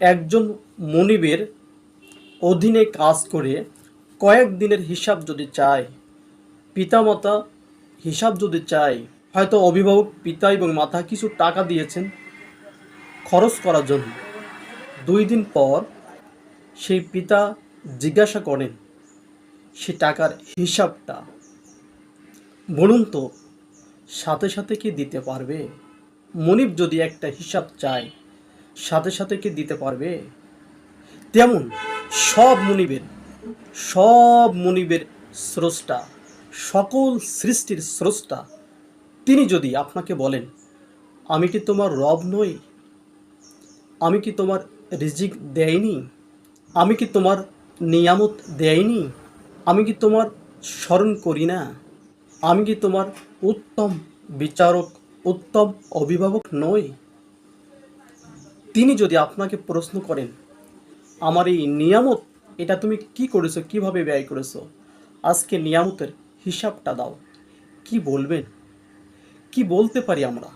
একজন মনিবের অধীনে কাজ করে কয়েক দিনের হিসাব যদি চায়, পিতামাতা হিসাব যদি চায়, হয়তো অভিভাবক পিতা এবং মাতা কিছু টাকা দিয়েছেন খরচ করার জন্য। দুই দিন পর সেই পিতা জিজ্ঞাসা করেন, সে টাকার হিসাবটা বলুন তো, সাথে সাথে কি দিতে পারবে? মনিব যদি একটা হিসাব চায় সাথে সাথে কি দিতে পারবে? তেমন সব মনিবের সব মনিবের স্রষ্টা, সকল সৃষ্টির স্রষ্টা, তিনি যদি আপনাকে বলেন, আমি কি তোমার রব নই? আমি কি তোমার রিজিক দেয়নি? আমি কি তোমার নিয়ামত দেয়নি? আমি কি তোমার স্মরণ করি না? আমি কি তোমার উত্তম বিচারক, উত্তম অভিভাবক নই? তিনি যদি আপনাকে প্রশ্ন করেন, আমার এই নিয়ামত, এটা তুমি কি করেছ, কীভাবে ব্যয় করেছ? আজকে নিয়ামতের হিসাবটা দাও। কি বলবেন? কি বলতে পারি আমরা?